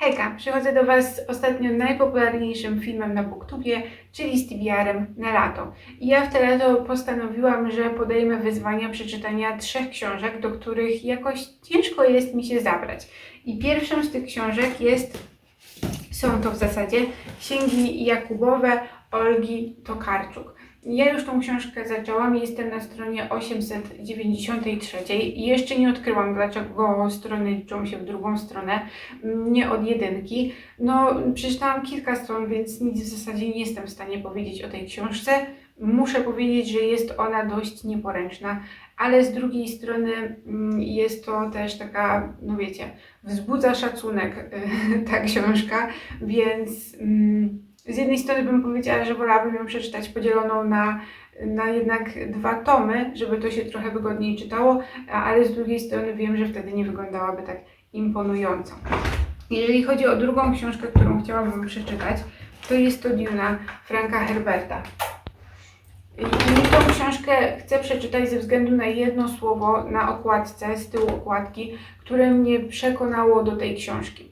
Hejka, przychodzę do Was z ostatnio najpopularniejszym filmem na Booktubie, czyli z TBR-em na lato. I ja w te lato postanowiłam, że podejmę wyzwania przeczytania trzech książek, do których jakoś ciężko jest mi się zabrać. I pierwszą z tych książek jest, są to w zasadzie księgi Jakubowe Olgi Tokarczuk. Ja już tą książkę zaczęłam, jestem na stronie 893 i jeszcze nie odkryłam, dlaczego strony liczą się w drugą stronę, nie od jedynki. No, przeczytałam kilka stron, więc nic w zasadzie nie jestem w stanie powiedzieć o tej książce. Muszę powiedzieć, że jest ona dość nieporęczna, ale z drugiej strony mm, jest to też taka, no wiecie, wzbudza szacunek ta książka, więc. Mm, z jednej strony bym powiedziała, że wolałabym ją przeczytać podzieloną na, na jednak dwa tomy, żeby to się trochę wygodniej czytało, ale z drugiej strony wiem, że wtedy nie wyglądałaby tak imponująco. Jeżeli chodzi o drugą książkę, którą chciałabym przeczytać, to jest to Duna Franka Herberta. I tą książkę chcę przeczytać ze względu na jedno słowo na okładce, z tyłu okładki, które mnie przekonało do tej książki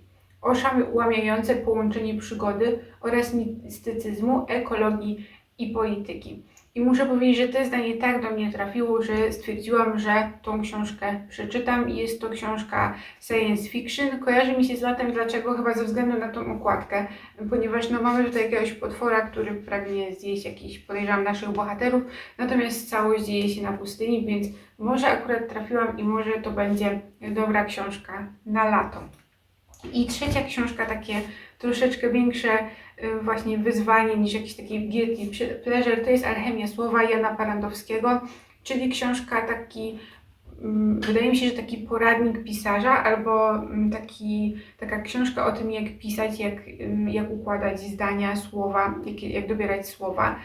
oszałamiające połączenie przygody oraz mistycyzmu, ekologii i polityki. I muszę powiedzieć, że to zdanie tak do mnie trafiło, że stwierdziłam, że tą książkę przeczytam. Jest to książka science fiction. Kojarzy mi się z latem, dlaczego? Chyba ze względu na tą okładkę, ponieważ no, mamy tutaj jakiegoś potwora, który pragnie zjeść jakiś, podejrzewam, naszych bohaterów, natomiast całość dzieje się na pustyni, więc może akurat trafiłam i może to będzie dobra książka na lato. I trzecia książka, takie troszeczkę większe y, właśnie wyzwanie niż jakiś taki guilty pleasure, to jest Alchemia Słowa Jana Parandowskiego, czyli książka taki, mm, wydaje mi się, że taki poradnik pisarza albo mm, taki, taka książka o tym, jak pisać, jak, mm, jak układać zdania, słowa, jak, jak dobierać słowa.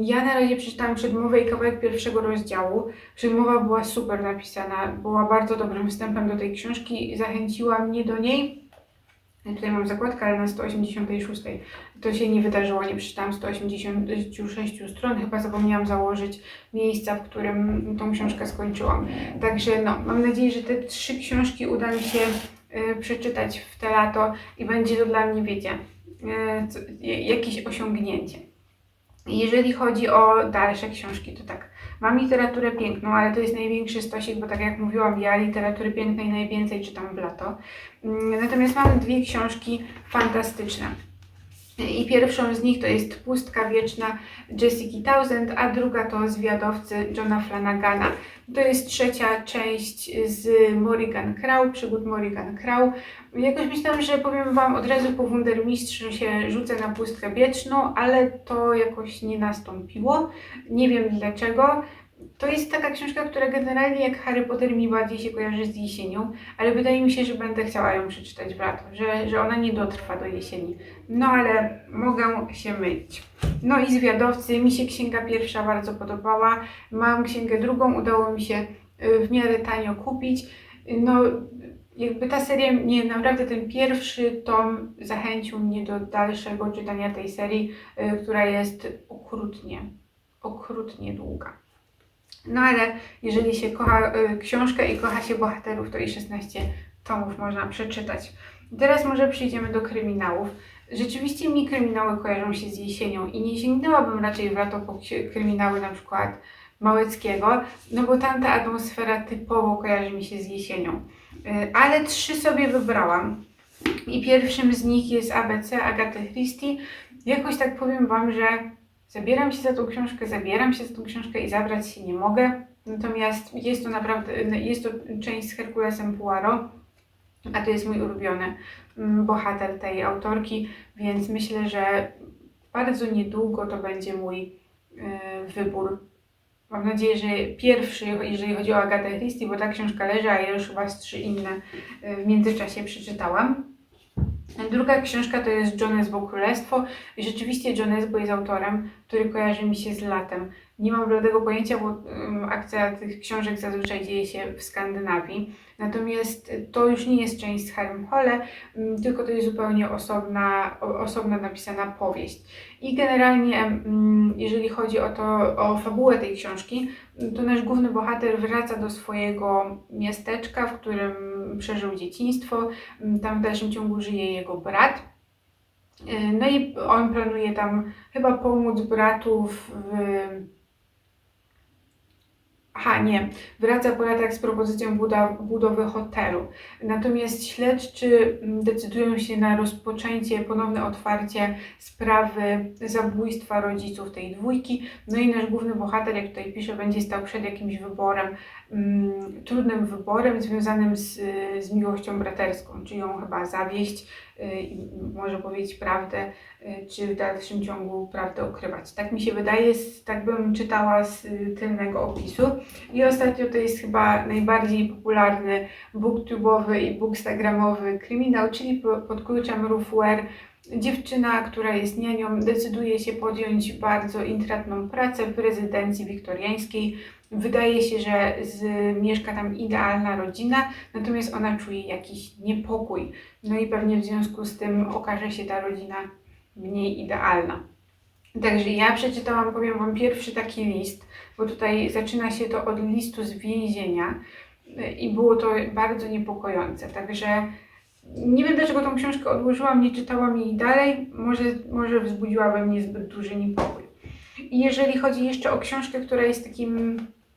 Ja na razie przeczytałam przedmowę i kawałek pierwszego rozdziału. Przedmowa była super napisana, była bardzo dobrym wstępem do tej książki, zachęciła mnie do niej Tutaj mam zakładkę, ale na 186. To się nie wydarzyło, nie przeczytałam 186 stron, chyba zapomniałam założyć miejsca, w którym tą książkę skończyłam. Także no, mam nadzieję, że te trzy książki uda mi się y, przeczytać w te lato i będzie to dla mnie, wiecie, y, co, jakieś osiągnięcie. Jeżeli chodzi o dalsze książki, to tak. Mam literaturę piękną, ale to jest największy stosik, bo tak jak mówiłam, ja literatury pięknej najwięcej czytam w lato. Mm, natomiast mam dwie książki fantastyczne. I pierwszą z nich to jest Pustka Wieczna Jessica Townsend, a druga to Zwiadowcy Johna Flanagana. To jest trzecia część z Morrigan Crow, przygód Morrigan Crow. Jakoś myślałam, że powiem Wam od razu po Wundermistrzu się rzucę na Pustkę Wieczną, ale to jakoś nie nastąpiło. Nie wiem dlaczego. To jest taka książka, która generalnie jak Harry Potter mi bardziej się kojarzy z jesienią, ale wydaje mi się, że będę chciała ją przeczytać w lato, że, że ona nie dotrwa do jesieni. No ale mogę się mylić. No i zwiadowcy, mi się księga pierwsza bardzo podobała, mam księgę drugą, udało mi się y, w miarę tanio kupić. No jakby ta seria mnie, naprawdę ten pierwszy tom zachęcił mnie do dalszego czytania tej serii, y, która jest okrutnie, okrutnie długa. No ale jeżeli się kocha y, książkę i kocha się bohaterów, to i 16 tomów można przeczytać. Teraz może przejdziemy do kryminałów. Rzeczywiście mi kryminały kojarzą się z jesienią i nie sięgnęłabym raczej w lato po kryminały na przykład Małeckiego, no bo tamta atmosfera typowo kojarzy mi się z jesienią. Y, ale trzy sobie wybrałam. I pierwszym z nich jest ABC Agaty Christie. Jakoś tak powiem Wam, że Zabieram się za tą książkę, zabieram się za tą książkę i zabrać się nie mogę. Natomiast jest to naprawdę, jest to część z Herkulesem Poirot, a to jest mój ulubiony mm, bohater tej autorki, więc myślę, że bardzo niedługo to będzie mój y, wybór. Mam nadzieję, że pierwszy, jeżeli chodzi o Agatę Christie, bo ta książka leży, a ja już chyba trzy inne y, w międzyczasie przeczytałam. Druga książka to jest John Esbo Królestwo i rzeczywiście John Esbo jest autorem, który kojarzy mi się z latem. Nie mam bladego pojęcia, bo akcja tych książek zazwyczaj dzieje się w Skandynawii. Natomiast to już nie jest część z Harrym Hole, tylko to jest zupełnie osobna, osobna napisana powieść. I generalnie, jeżeli chodzi o, to, o fabułę tej książki, to nasz główny bohater wraca do swojego miasteczka, w którym przeżył dzieciństwo. Tam w dalszym ciągu żyje jego brat. No i on planuje tam chyba pomóc bratu w. Aha, nie. Wraca po latach z propozycją budowy hotelu. Natomiast śledczy mm, decydują się na rozpoczęcie, ponowne otwarcie sprawy zabójstwa rodziców tej dwójki. No i nasz główny bohater, jak tutaj pisze, będzie stał przed jakimś wyborem, mm, trudnym wyborem związanym z, z miłością braterską, czy ją chyba zawieść i może powiedzieć prawdę, y, czy w dalszym ciągu prawdę ukrywać. Tak mi się wydaje, tak bym czytała z y, tylnego opisu. I ostatnio to jest chyba najbardziej popularny booktubowy i bookstagramowy kryminał, czyli po- pod kluczem Roofware. Dziewczyna, która jest nianią, decyduje się podjąć bardzo intratną pracę w rezydencji wiktoriańskiej. Wydaje się, że z, mieszka tam idealna rodzina, natomiast ona czuje jakiś niepokój. No i pewnie w związku z tym okaże się ta rodzina mniej idealna. Także ja przeczytałam, powiem Wam, pierwszy taki list, bo tutaj zaczyna się to od listu z więzienia y, i było to bardzo niepokojące. Także nie wiem dlaczego tą książkę odłożyłam, nie czytałam jej dalej, może, może wzbudziła we mnie zbyt duży niepokój. Jeżeli chodzi jeszcze o książkę, która jest takim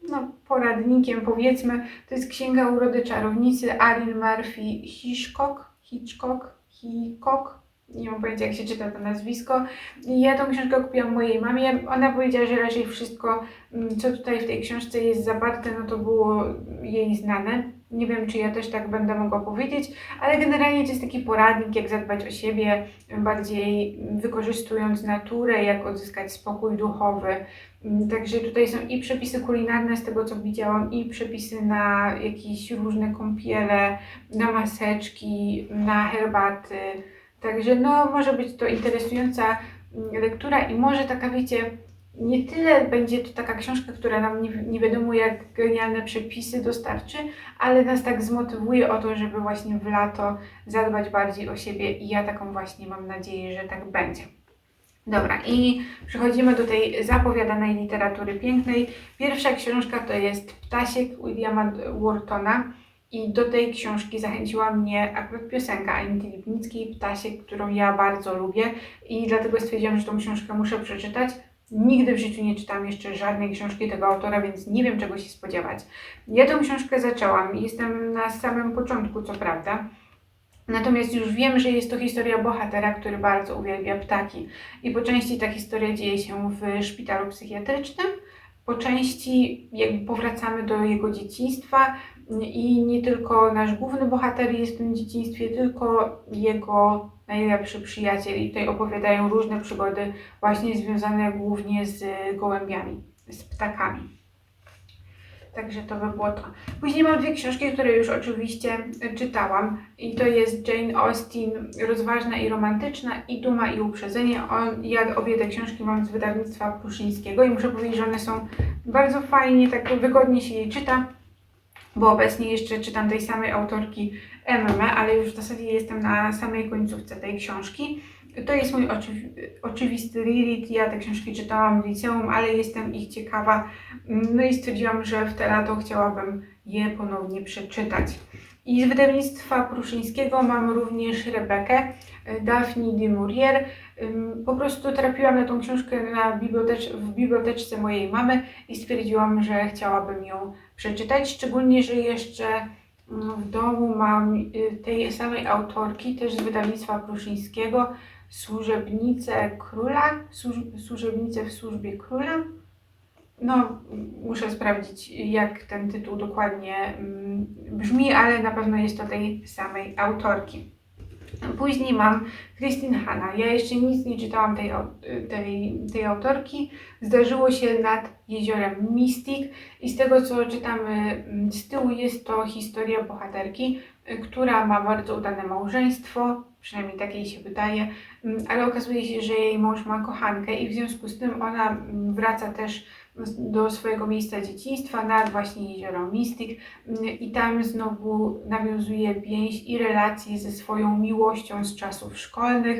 no, poradnikiem, powiedzmy, to jest Księga Urody Czarownicy Arin Murphy Hitchcock, Hitchcock, Hitchcock, nie mam pojęcia jak się czyta to nazwisko. Ja tą książkę kupiłam mojej mamie. Ona powiedziała, że raczej wszystko, mm, co tutaj w tej książce jest zawarte, no to było jej znane. Nie wiem, czy ja też tak będę mogła powiedzieć, ale generalnie to jest taki poradnik, jak zadbać o siebie, bardziej wykorzystując naturę, jak odzyskać spokój duchowy. Mm, Także tutaj są i przepisy kulinarne z tego, co widziałam, i przepisy na jakieś różne kąpiele, na maseczki, na herbaty. Także no, może być to interesująca mm, lektura i może taka, wiecie, nie tyle będzie to taka książka, która nam nie, nie wiadomo jak genialne przepisy dostarczy, ale nas tak zmotywuje o to, żeby właśnie w lato zadbać bardziej o siebie i ja taką właśnie mam nadzieję, że tak będzie. Dobra, i przechodzimy do tej zapowiadanej literatury pięknej. Pierwsza książka to jest Ptasiek Williama Whartona. I do tej książki zachęciła mnie akurat piosenka Anity Lipnickiej, Ptasiek, którą ja bardzo lubię i dlatego stwierdziłam, że tą książkę muszę przeczytać. Nigdy w życiu nie czytałam jeszcze żadnej książki tego autora, więc nie wiem czego się spodziewać. Ja tą książkę zaczęłam, jestem na samym początku, co prawda. Natomiast już wiem, że jest to historia bohatera, który bardzo uwielbia ptaki. I po części ta historia dzieje się w szpitalu psychiatrycznym, po części jakby powracamy do jego dzieciństwa, i nie tylko nasz główny bohater jest w tym dzieciństwie, tylko jego najlepszy przyjaciel. I tutaj opowiadają różne przygody, właśnie związane głównie z gołębiami, z ptakami. Także to by było to. Później mam dwie książki, które już oczywiście czytałam. I to jest Jane Austen, rozważna i romantyczna, i Duma i Uprzedzenie. Ja obie te książki mam z wydawnictwa Pruszyńskiego i muszę powiedzieć, że one są bardzo fajnie, tak wygodnie się je czyta bo obecnie jeszcze czytam tej samej autorki MMA, ale już w zasadzie jestem na samej końcówce tej książki. To jest mój oczywi oczywisty reread. Ja te książki czytałam w liceum, ale jestem ich ciekawa. No i stwierdziłam, że w te lato chciałabym je ponownie przeczytać. I z wydawnictwa Pruszyńskiego mam również Rebekę, Daphne de Maurier. Po prostu trafiłam na tą książkę na bibliotecz w biblioteczce mojej mamy i stwierdziłam, że chciałabym ją przeczytać, szczególnie, że jeszcze mm, w domu mam y, tej samej autorki, też z wydawnictwa Pruszyńskiego, Służebnice Króla, Służ- Służebnice w służbie króla. No, muszę sprawdzić, jak ten tytuł dokładnie mm, brzmi, ale na pewno jest to tej samej autorki. Później mam Christine Hanna. Ja jeszcze nic nie czytałam tej, tej, tej autorki. Zdarzyło się nad jeziorem Mystic i z tego co czytamy mm, z tyłu jest to historia bohaterki, która ma bardzo udane małżeństwo, przynajmniej tak jej się wydaje, mm, ale okazuje się, że jej mąż ma kochankę i w związku z tym ona mm, wraca też do swojego miejsca dzieciństwa nad właśnie jezioro Mystic mm, i tam znowu nawiązuje więź i relacje ze swoją miłością z czasów szkolnych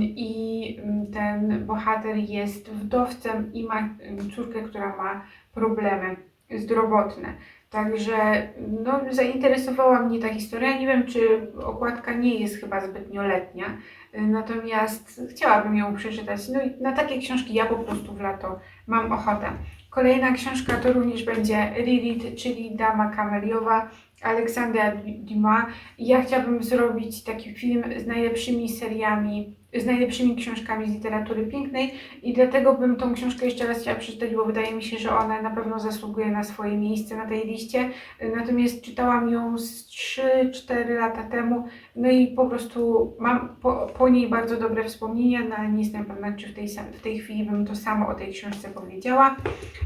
i ten bohater jest wdowcem i ma córkę, która ma problemy zdrowotne. Także no, zainteresowała mnie ta historia. Nie wiem, czy okładka nie jest chyba zbytnio letnia, natomiast chciałabym ją przeczytać. No na takie książki ja po prostu w lato mam ochotę. Kolejna książka to również będzie Lilith, czyli Dama Kameliowa Aleksandra Dumas. Ja chciałabym zrobić taki film z najlepszymi seriami, z najlepszymi książkami z literatury pięknej i dlatego bym tą książkę jeszcze raz chciała przeczytać, bo wydaje mi się, że ona na pewno zasługuje na swoje miejsce na tej liście. Natomiast czytałam ją z 3-4 lata temu, no i po prostu mam po, po niej bardzo dobre wspomnienia, no ale nie jestem pewna, czy w tej, w tej chwili bym to samo o tej książce powiedziała.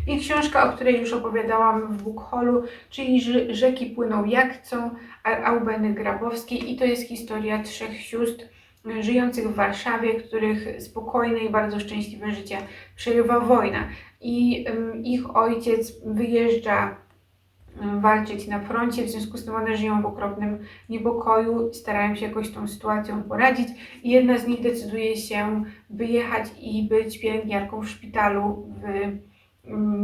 I książka, o której już opowiadałam w book haulu, czyli Rze- Rzeki płyną jak chcą Aubeny Grabowskiej i to jest historia trzech sióstr żyjących w Warszawie, których spokojne i bardzo szczęśliwe życie przerywa wojna. I ich ojciec wyjeżdża walczyć na froncie, w związku z tym one żyją w okropnym niepokoju, starają się jakoś tą sytuacją poradzić i jedna z nich decyduje się wyjechać i być pielęgniarką w szpitalu w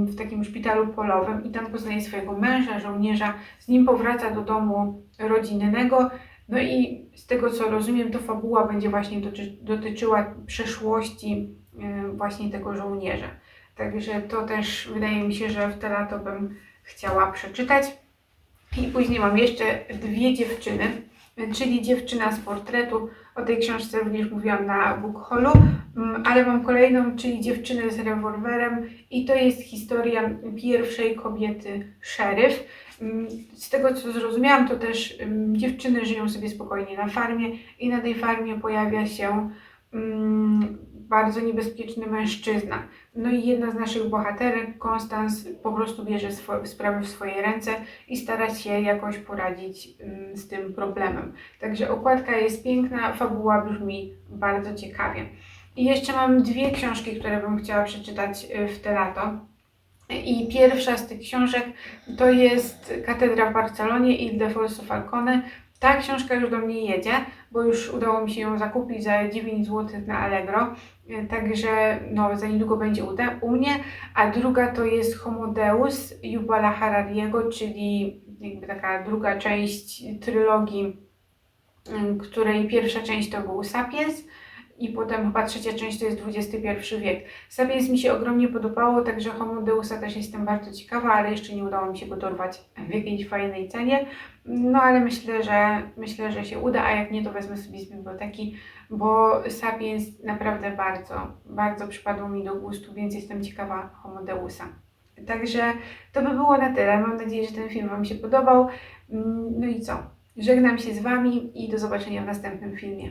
w takim szpitalu polowym i tam poznaje swojego męża, żołnierza, z nim powraca do domu rodzinnego. No i z tego co rozumiem, to fabuła będzie właśnie doty- dotyczyła przeszłości y, właśnie tego żołnierza. Także to też wydaje mi się, że w lato bym chciała przeczytać. I później mam jeszcze dwie dziewczyny, czyli dziewczyna z portretu. O tej książce również mówiłam na book haulu, mm, ale mam kolejną, czyli dziewczynę z rewolwerem i to jest historia pierwszej kobiety szeryf. Mm, Z tego co zrozumiałam, to też mm, dziewczyny żyją sobie spokojnie na farmie i na tej farmie pojawia się mm, bardzo niebezpieczny mężczyzna. No i jedna z naszych bohaterek, Konstans, po prostu bierze sprawy w swoje ręce i stara się jakoś poradzić mm, z tym problemem. Także okładka jest piękna, fabuła brzmi bardzo ciekawie. I jeszcze mam dwie książki, które bym chciała przeczytać y, w te lato. I pierwsza z tych książek to jest Katedra w Barcelonie Ildefonso Falcone. Ta książka już do mnie jedzie, bo już udało mi się ją zakupić za 9 zł na Allegro. Y, Także no, za niedługo będzie u, mnie. A druga to jest Homo Deus Yuvala Harariego, czyli jakby taka druga część trylogii, y, której pierwsza część to był Sapiens i potem chyba trzecia część to jest XXI wiek. Sapiens mi się ogromnie podobało, także Homo Deusa też jestem bardzo ciekawa, ale jeszcze nie udało mi się go dorwać w jakiejś fajnej cenie. No ale myślę, że myślę, że się uda, a jak nie, to wezmę sobie z biblioteki, bo Sapiens naprawdę bardzo, bardzo przypadł mi do gustu, więc jestem ciekawa Homo Deusa. Także to by było na tyle. Mam nadzieję, że ten film Wam się podobał. Mm, No i co? Żegnam się z Wami i do zobaczenia w następnym filmie.